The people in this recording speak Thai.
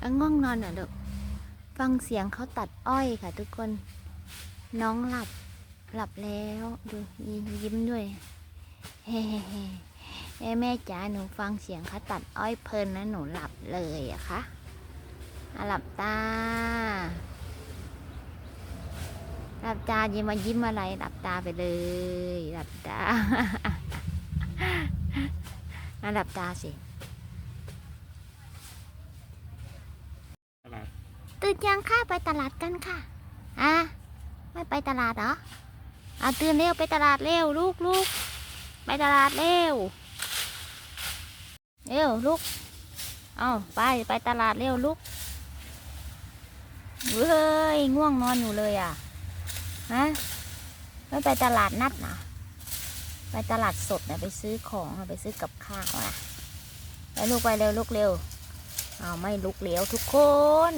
อะง่วงนอนเหรอลูกฟังเสียงเขาตัดอ้อยค่ะ ทุกคน น้องหลับหลับแล้วดูยิ้มด้วยเฮ้เฮ้เฮ้แม่แม่จ๋าหนูฟังเสียงเขาตัดอ้อยเพลินนะหนูหลับเลยอะคะ่ะหลับตาหลับตาอย่ามายิ้มอะไรหลับตาไปเลยหลับตาอะหลับตาสิ ตลาด ตื่นยังค่ะไปตลาดกันค่ะอะไม่ไปตลาดเหรออะตื่นเร็วไปตลาดเร็วลูกลูกไปตลาดเร็วเร็วลูกเอาไปไปตลาดเร็วลูกเฮ้ยง่วงนอนอยู่เลยอะฮะไม่ไปตลาดนัดนะไปตลาดสดนะไปซื้อของไปซื้อกับข้าวนะไปลูกไปเร็วลูกเร็วเอาไม่ลุกเลี้ยวทุกคน